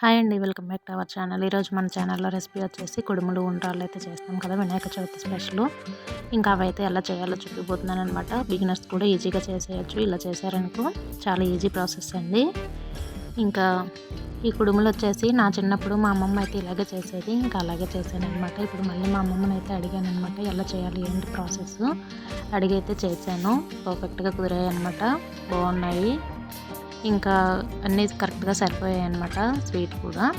Hi అండి welcome back to our channel. ఈరోజు మన ఛానల్లో రెసిపీ వచ్చేసి కుడుములు ఉండ్రాళ్ళు అయితే చేస్తాం కదా వినాయక చవితి స్పెషల్. ఇంకా అవైతే ఎలా చేయాలో చూపిపోతున్నాను అనమాట బిగినర్స్ కూడా ఈజీగా చేసేయచ్చు ఇలా చేశారనుకో చాలా ఈజీ ప్రాసెస్ అండి. ఇంకా ఈ కుడుములు వచ్చేసి నా చిన్నప్పుడు మా అమ్మమ్మ అయితే ఇలాగే చేసేది ఇంకా అలాగే చేశాను అనమాట ఇప్పుడు మళ్ళీ మా అమ్మమ్మని అయితే అడిగాను అనమాట ఎలా చేయాలి ఏంటి ప్రాసెస్? అడిగైతే చేశాను. పర్ఫెక్ట్గా కుదిరాయి అనమాట బాగున్నాయి. ఇంకా అన్నీ కరెక్ట్గా సరిపోయాయి అనమాట స్వీట్ కూడా.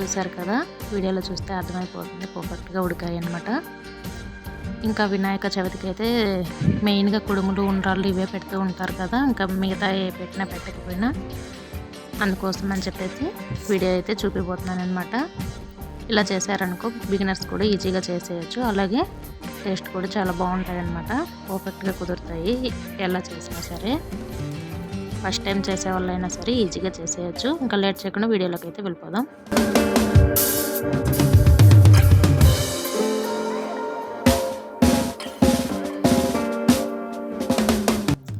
చూసారు కదా? వీడియోలో చూస్తే అర్థమైపోతుంది. పర్ఫెక్ట్గా ఉడికాయి అనమాట ఇంకా వినాయక చవితికి అయితే మెయిన్గా కుడుములు ఉండ్రాళ్ళు ఇవే పెడుతూ ఉంటారు కదా? ఇంకా మిగతా ఏ పెట్టినా పెట్టకపోయినా అందుకోసం అని చెప్పేసి వీడియో అయితే చూపిపోతున్నాను అనమాట ఇలా చేశారనుకో బిగినర్స్ కూడా ఈజీగా చేసేయచ్చు. అలాగే టేస్ట్ కూడా చాలా బాగుంటాయి అనమాట పర్ఫెక్ట్గా కుదురుతాయి. ఎలా చేసినా సరే. ఫస్ట్ టైం చేసే వాళ్ళైనా సరే ఈజీగా చేసేయచ్చు. ఇంకా లేట్ చేయకుండా వీడియోలోకి అయితే వెళ్ళిపోదాం.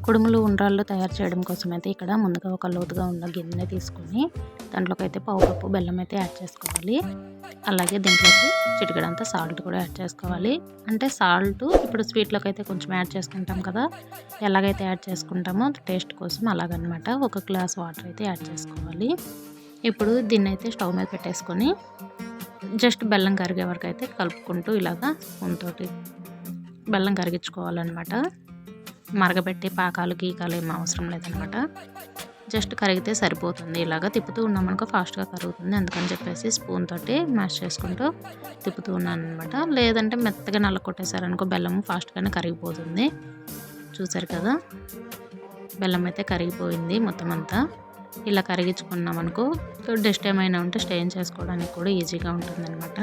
కుడుములు ఉండ్రాళ్ళు తయారు చేయడం కోసం అయితే ఇక్కడ ముందుగా ఒక లోతుగా ఉన్న గిన్నె తీసుకొని దాంట్లోకి అయితే పావు కప్పు బెల్లం అయితే యాడ్ చేసుకోవాలి. అలాగే దీంట్లోకి చిటికడంతా సాల్ట్ కూడా యాడ్ చేసుకోవాలి. అంటే సాల్ట్ ఇప్పుడు స్వీట్లోకి అయితే కొంచెం యాడ్ చేసుకుంటాం కదా. ఎలాగైతే యాడ్ చేసుకుంటామో టేస్ట్ కోసం అలాగనమాట ఒక గ్లాస్ వాటర్ అయితే యాడ్ చేసుకోవాలి. ఇప్పుడు దీన్ని అయితే స్టవ్ మీద పెట్టేసుకొని జస్ట్ బెల్లం కరిగే వరకు అయితే కలుపుకుంటూ ఇలాగా స్పూన్తో బెల్లం కరిగించుకోవాలన్నమాట మరగబెట్టి పాకాలు గీకాలు ఏం అవసరం లేదనమాట. జస్ట్ కరిగితే సరిపోతుంది. ఇలాగ తిప్పుతూ ఉన్నామనుకో ఫాస్ట్గా కరుగుతుంది. అందుకని చెప్పేసి స్పూన్ తోటి మ్యాష్ చేసుకుంటూ తిప్పుతూ ఉన్నాను అనమాట లేదంటే మెత్తగా నల్ల కొట్టేశారనుకో బెల్లం ఫాస్ట్గానే కరిగిపోతుంది. చూసారు కదా? బెల్లం అయితే కరిగిపోయింది మొత్తం అంతా. ఇలా కరిగించుకున్నాం అనుకో డస్ట్ ఏమైనా ఉంటే స్టెయిన్ చేసుకోవడానికి కూడా ఈజీగా ఉంటుందన్నమాట.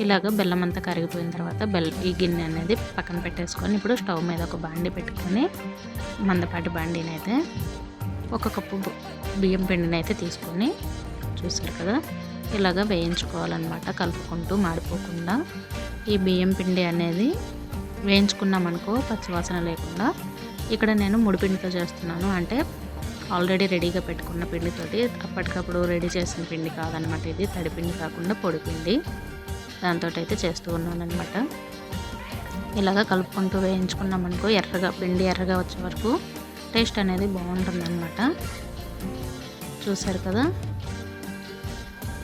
ఇలాగ బెల్లం అంతా కరిగిపోయిన తర్వాత బెల్ ఈ గిన్నె అనేది పక్కన పెట్టేసుకొని ఇప్పుడు స్టవ్ మీద ఒక బాండి పెట్టుకొని మందపాటి బాండీని అయితే ఒక కప్పు బియ్యం పిండిని అయితే తీసుకొని చూసారు కదా ఇలాగ వేయించుకోవాలన్నమాట కలుపుకుంటూ మాడిపోకుండా. ఈ బియ్యం పిండి అనేది వేయించుకున్నామనుకో పచ్చివాసన లేకుండా. ఇక్కడ నేను ముడిపిండితో చేస్తున్నాను అంటే ఆల్రెడీ రెడీగా పెట్టుకున్న పిండితోటి అప్పటికప్పుడు రెడీ చేసిన పిండి కాదనమాట ఇది తడిపిండి కాకుండా పొడిపిండి దాంతో అయితే చేస్తూ ఉన్నాను అనమాట ఇలాగ కలుపుకుంటూ వేయించుకున్నాం అనుకో ఎర్రగా పిండి ఎర్రగా వచ్చే వరకు టేస్ట్ అనేది బాగుంటుంది అనమాట చూసారు కదా?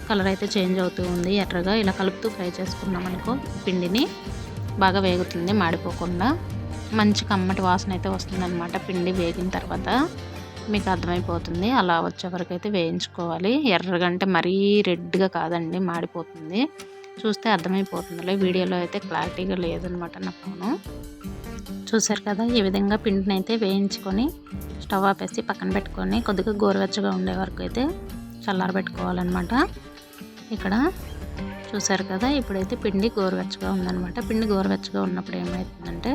కలర్ అయితే చేంజ్ అవుతూ ఉంది. ఎర్రగా ఇలా కలుపుతూ ఫ్రై చేసుకున్నాం అనుకో పిండిని బాగా వేగుతుంది మాడిపోకుండా. మంచి కమ్మటి వాసన అయితే వస్తుంది పిండి వేగిన తర్వాత. మీకు అర్థమైపోతుంది. అలా వచ్చే వరకు అయితే వేయించుకోవాలి. ఎర్రగంటే మరీ రెడ్గా కాదండి మాడిపోతుంది. చూస్తే అర్థమైపోతుందిలే. వీడియోలో అయితే క్లారిటీగా లేదనమాట నా ఫోను. చూసారు కదా ఈ విధంగా పిండిని అయితే వేయించుకొని స్టవ్ ఆపేసి పక్కన పెట్టుకొని కొద్దిగా గోరువెచ్చగా ఉండే వరకు అయితే చల్లారబెట్టుకోవాలన్నమాట. ఇక్కడ చూసారు కదా ఇప్పుడైతే పిండి గోరువెచ్చగా ఉందనమాట పిండి గోరువెచ్చగా ఉన్నప్పుడు ఏమవుతుందంటే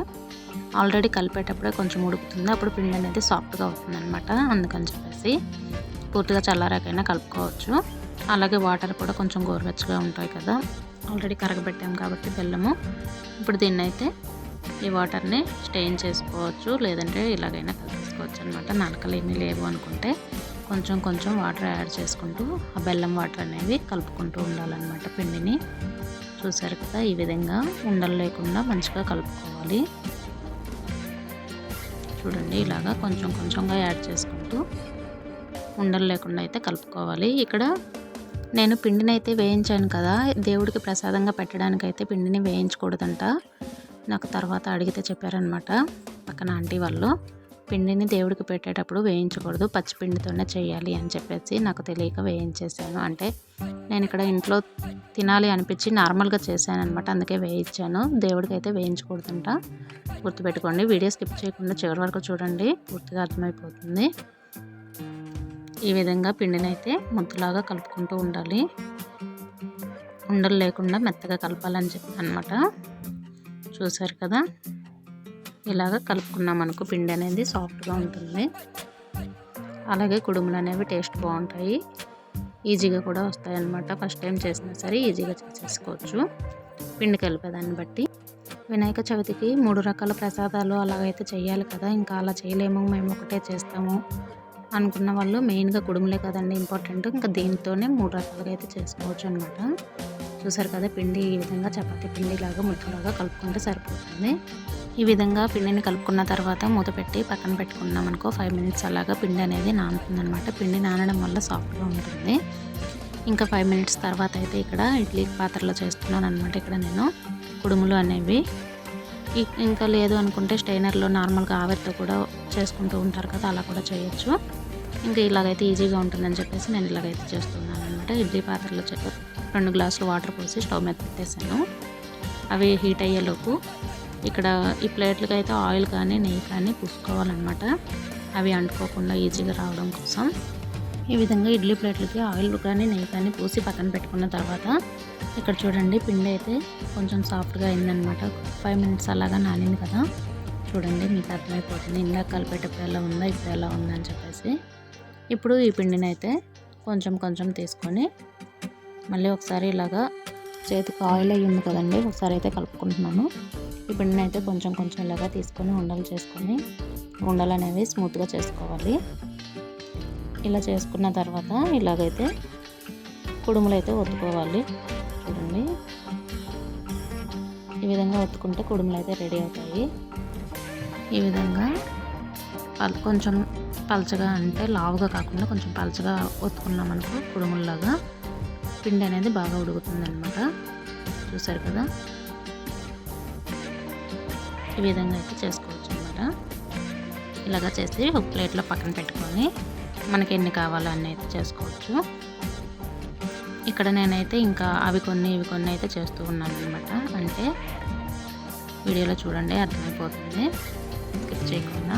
ఆల్రెడీ కలిపేటప్పుడే కొంచెం ఉడుకుతుంది. అప్పుడు పిండి అనేది సాఫ్ట్గా అవుతుందనమాట అందుకని చెప్పేసి పూర్తిగా చల్లారాకైనా కలుపుకోవచ్చు. అలాగే వాటర్ కూడా కొంచెం గోరువెచ్చగా ఉంటాయి కదా. ఆల్రెడీ కరగబెట్టాం కాబట్టి బెల్లము. ఇప్పుడు దీన్ని అయితే ఈ వాటర్ని స్టెయిన్ చేసుకోవచ్చు లేదంటే ఇలాగైనా కలిపేసుకోవచ్చు అనమాట నలకలు ఏమీ లేవు అనుకుంటే కొంచెం కొంచెం వాటర్ యాడ్ చేసుకుంటూ ఆ బెల్లం వాటర్ అనేవి కలుపుకుంటూ ఉండాలన్నమాట పిండిని. చూసారు కదా ఈ విధంగా ఉండలు లేకుండా మంచిగా కలుపుకోవాలి. చూడండి ఇలాగా కొంచెం కొంచెంగా యాడ్ చేసుకుంటూ ఉండలు లేకుండా అయితే కలుపుకోవాలి. ఇక్కడ నేను పిండిని అయితే వేయించాను కదా దేవుడికి ప్రసాదంగా పెట్టడానికైతే పిండిని వేయించకూడదంట. నాకు తర్వాత అడిగితే చెప్పారనమాట పక్కన ఆంటీ వాళ్ళు. పిండిని దేవుడికి పెట్టేటప్పుడు వేయించకూడదు పచ్చిపిండితోనే చేయాలి అని చెప్పేసి నాకు తెలియక వేయించేసాను అంటే నేను ఇక్కడ ఇంట్లో తినాలి అనిపించి నార్మల్గా చేశాను అనమాట అందుకే వేయించాను. దేవుడికి అయితే వేయించకూడదంట. గుర్తుపెట్టుకోండి వీడియో స్కిప్ చేయకుండా చివరి వరకు చూడండి పూర్తిగా అర్థమైపోతుంది. ఈ విధంగా పిండిని అయితే ముద్దలాగా కలుపుకుంటూ ఉండాలి. ఉండలు లేకుండా మెత్తగా కలపాలని చెప్పానమాట. చూసారు కదా? ఇలాగ కలుపుకున్నాం అనుకో పిండి అనేది సాఫ్ట్గా ఉంటుంది. అలాగే కుడుములు అనేవి టేస్ట్ బాగుంటాయి. ఈజీగా కూడా వస్తాయి అన్నమాట ఫస్ట్ టైం చేసినా సరే ఈజీగా చేసేసుకోవచ్చు. పిండి కలిపేదాన్ని బట్టి. వినాయక చవితికి మూడు రకాల ప్రసాదాలు అలాగైతే చేయాలి కదా? ఇంకా అలా చేయలేము. మేము ఒకటే చేస్తాము. అనుకున్న వాళ్ళు మెయిన్గా కుడుములే కదండి ఇంపార్టెంట్. ఇంకా దీంతోనే మూడు రకాలుగా అయితే చేసుకోవచ్చు అనమాట చూసారు కదా పిండి ఈ విధంగా చపాతీ పిండి లాగా ముద్దలాగా కలుపుకుంటే సరిపోతుంది. ఈ విధంగా పిండిని కలుపుకున్న తర్వాత మూత పెట్టి పక్కన పెట్టుకున్నాం అనుకో ఫైవ్ మినిట్స్ అలాగా పిండి అనేది నానుతుందనమాట పిండి నానడం వల్ల సాఫ్ట్గా ఉంటుంది. ఇంకా ఫైవ్ మినిట్స్ తర్వాత అయితే ఇక్కడ ఇడ్లీ పాత్రలో చేస్తున్నాను అనమాట ఇక్కడ నేను కుడుములు అనేవి. ఇంకా లేదు అనుకుంటే స్టైనర్లో నార్మల్గా ఆవిరితో కూడా చేసుకుంటూ ఉంటారు కదా అలా కూడా చేయొచ్చు. ఇంకా ఇలాగైతే ఈజీగా ఉంటుందని చెప్పేసి నేను ఇలాగైతే చేస్తున్నాను అనమాట ఇడ్లీ పాత్రలో రెండు గ్లాసులు వాటర్ పోసి స్టవ్ మీద పెట్టేసాను అవి హీట్ అయ్యేలోపు ఇక్కడ ఈ ప్లేట్లకి అయితే ఆయిల్ కానీ నెయ్యి కానీ పూసుకోవాలన్నమాట. అవి అంటుకోకుండా ఈజీగా రావడం కోసం. ఈ విధంగా ఇడ్లీ ప్లేట్లకి ఆయిల్ కానీ నెయ్యి కానీ పూసి పక్కన పెట్టుకున్న తర్వాత ఇక్కడ చూడండి పిండి అయితే కొంచెం సాఫ్ట్గా అయిందనమాట ఫైవ్ మినిట్స్ అలాగా నానింది కదా. చూడండి మీకు అర్థమైపోతుంది. ఇందాక కలిపేటప్పుడు ఎలా ఉందా ఇప్పుడు ఎలా ఉందా అని చెప్పేసి. ఇప్పుడు ఈ పిండిని అయితే కొంచెం కొంచెం తీసుకొని మళ్ళీ ఒకసారి ఇలాగా చేతికి ఆయిల్ అయ్యి ఉంది కదండి ఒకసారి అయితే కలుపుకుంటున్నాను. ఈ పిండిని అయితే కొంచెం కొంచెం ఇలాగా తీసుకొని ఉండలు చేసుకొని ఉండలు అనేవి స్మూత్గా చేసుకోవాలి. ఇలా చేసుకున్న తర్వాత ఇలాగైతే కుడుములు అయితే ఒత్తుకోవాలి. చూడండి. ఈ విధంగా ఒత్తుకుంటే కుడుములు అయితే రెడీ అవుతాయి. ఈ విధంగా కొంచెం పలచగా అంటే లావుగా కాకుండా కొంచెం పలచగా ఒత్తుకున్నాం అనుకో కుడుముల్లాగా పిండి అనేది బాగా ఉడుకుతుంది అనమాట చూసారు కదా? ఈ విధంగా అయితే చేసుకోవచ్చు అనమాట ఇలాగా చేసి ఒక ప్లేట్లో పక్కన పెట్టుకొని మనకి ఎన్ని కావాలో అన్నీ అయితే చేసుకోవచ్చు. ఇక్కడ నేనైతే ఇంకా అవి కొన్ని ఇవి కొన్ని అయితే చేస్తూ ఉన్నాను అనమాట అంటే వీడియోలో చూడండి అర్థమైపోతుంది. స్కిప్ చేయకుండా.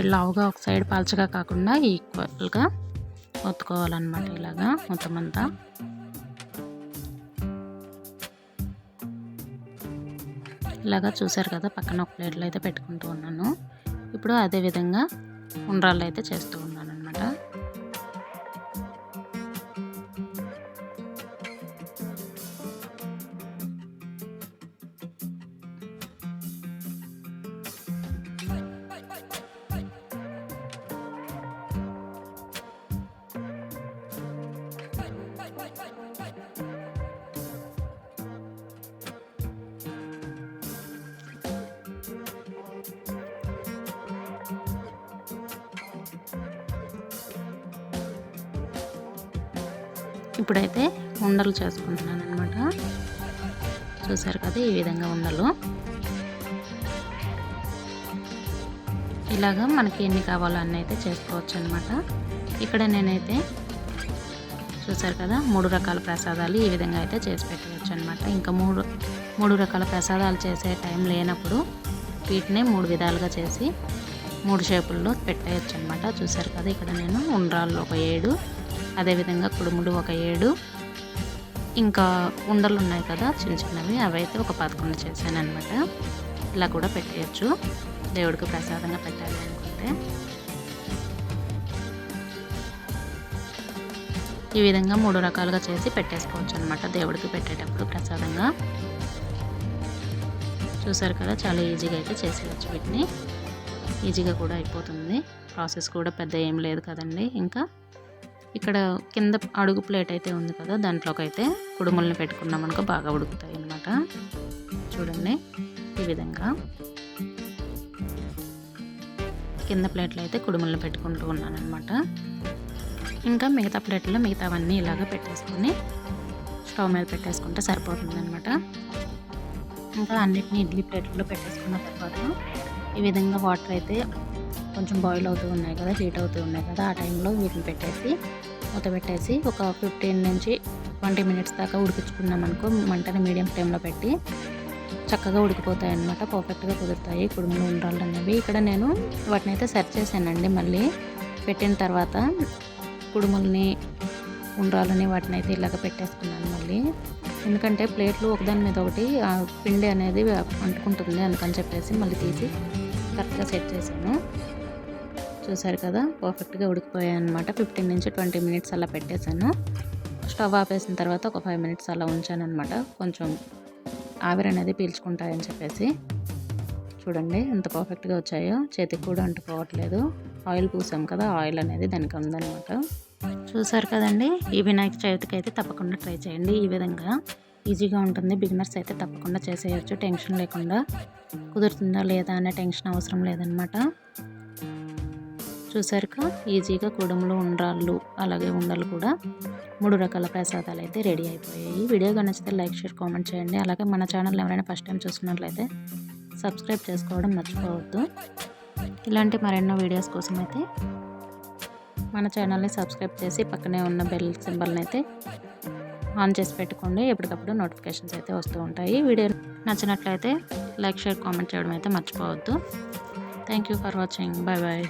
సైడ్ లావుగా ఒక సైడ్ పలచగా కాకుండా ఈక్వల్గా ఒత్తుకోవాలన్నమాట ఇలాగా మొత్తం అంతా. ఇలాగా చూసారు కదా పక్కన ఒక ప్లేట్లో అయితే పెట్టుకుంటూ ఉన్నాను. ఇప్పుడు అదే విధంగా ఉండ్రాళ్ళు అయితే చేస్తూ ఇప్పుడైతే ఉండలు చేసుకుంటున్నాను అనమాట చూసారు కదా ఈ విధంగా ఉండలు. ఇలాగా మనకి ఎన్ని కావాలో అన్నీ అయితే చేసుకోవచ్చు అనమాట ఇక్కడ నేనైతే చూసారు కదా మూడు రకాల ప్రసాదాలు ఈ విధంగా అయితే చేసి పెట్టవచ్చు అనమాట ఇంకా మూడు మూడు రకాల ప్రసాదాలు చేసే టైం లేనప్పుడు వీటిని మూడు విధాలుగా చేసి మూడు షేపుల్లో పెట్టేయచ్చు అనమాట చూసారు కదా ఇక్కడ నేను ఉండ్రాళ్ళు ఒక ఏడు అదేవిధంగా కుడుములు ఒక ఏడు. ఇంకా ఉండలు ఉన్నాయి కదా చిన్న చిన్నవి అవి అయితే ఒక పదకొండు చేశాను అనమాట ఇలా కూడా పెట్టేయచ్చు. దేవుడికి ప్రసాదంగా పెట్టాలి అనుకుంటే. ఈ విధంగా మూడు రకాలుగా చేసి పెట్టేసుకోవచ్చు అనమాట దేవుడికి పెట్టేటప్పుడు ప్రసాదంగా. చూసారు కదా చాలా ఈజీగా అయితే చేసేయచ్చు వీటిని. ఈజీగా కూడా అయిపోతుంది. ప్రాసెస్ కూడా పెద్ద ఏం లేదు కదండి. ఇంకా ఇక్కడ కింద అడుగు ప్లేట్ అయితే ఉంది కదా దాంట్లోకి అయితే కుడుములను పెట్టుకున్నాం అనుకో బాగా ఉడుకుతాయి అన్నమాట చూడండి ఈ విధంగా. కింద ప్లేట్లో అయితే కుడుములను పెట్టుకుంటూ ఉన్నాను అనమాట ఇంకా మిగతా ప్లేట్లో మిగతావన్నీ ఇలాగ పెట్టేసుకొని స్టవ్ మీద పెట్టేసుకుంటే సరిపోతుంది అనమాట ఇంకా అన్నిటిని ఇడ్లీ ప్లేట్లో పెట్టేసుకున్న తర్వాత ఈ విధంగా వాటర్ అయితే కొంచెం బాయిల్ అవుతూ ఉన్నాయి కదా హీట్ అవుతూ ఉన్నాయి కదా ఆ టైంలో వీటిని పెట్టేసి మూత పెట్టేసి ఒక ఫిఫ్టీన్ నుంచి ట్వంటీ మినిట్స్ దాకా ఉడికించుకున్నాం అనుకో మంటని మీడియం ఫ్లేమ్లో పెట్టి చక్కగా ఉడికిపోతాయి అనమాట పర్ఫెక్ట్గా కుదురుతాయి. కుడుములు ఉండాలి అనేవి ఇక్కడ నేను వాటిని అయితే సెర్చ్ చేశానండి. మళ్ళీ పెట్టిన తర్వాత కుడుములని ఉండ్రాలని వాటిని అయితే ఇలాగ పెట్టేసుకున్నాను మళ్ళీ. ఎందుకంటే ప్లేట్లు ఒకదాని మీద ఒకటి పిండి అనేది అంటుకుంటుంది అందుకని చెప్పేసి మళ్ళీ తీసి కరెక్ట్గా సెట్ చేశాను. చూసారు కదా పర్ఫెక్ట్గా ఉడికిపోయాయి అనమాట ఫిఫ్టీన్ నుంచి ట్వంటీ మినిట్స్ అలా పెట్టేశాను. స్టవ్ ఆపేసిన తర్వాత ఒక ఫైవ్ మినిట్స్ అలా ఉంచాను అనమాట కొంచెం ఆవిరి అనేది పీల్చుకుంటాయని చెప్పేసి. చూడండి ఎంత పర్ఫెక్ట్గా వచ్చాయో. చేతికి కూడా అంటుకోవట్లేదు. ఆయిల్ పూసాం కదా ఆయిల్ అనేది దానికి ఉందన్నమాట. చూసారు కదండి ఈ వినాయక చవితికి అయితే తప్పకుండా ట్రై చేయండి. ఈ విధంగా ఈజీగా ఉంటుంది. బిగినర్స్ అయితే తప్పకుండా చేసేయచ్చు. టెన్షన్ లేకుండా కుదురుతుందా లేదా అనే టెన్షన్ అవసరం లేదనమాట చూసారుగా ఈజీగా కుడుములు ఉండ్రాళ్ళు అలాగే ఉండలు కూడా. మూడు రకాల ప్రసాదాలు అయితే రెడీ అయిపోయాయి. వీడియో నచ్చితే లైక్ షేర్ కామెంట్ చేయండి. అలాగే మన ఛానల్ ఎవరైనా ఫస్ట్ టైం చూసినట్లయితే సబ్స్క్రైబ్ చేసుకోవడం మర్చిపోవద్దు. ఇలాంటి మరెన్నో వీడియోస్ కోసం అయితే మన ఛానల్ని సబ్స్క్రైబ్ చేసి పక్కనే ఉన్న బెల్ సింబల్ని అయితే ఆన్ చేసి పెట్టుకోండి. ఎప్పటికప్పుడు నోటిఫికేషన్స్ అయితే వస్తూ ఉంటాయి. వీడియో నచ్చినట్లయితే లైక్ షేర్ కామెంట్ చేయడం అయితే మర్చిపోవద్దు. Thank you for watching. Bye bye.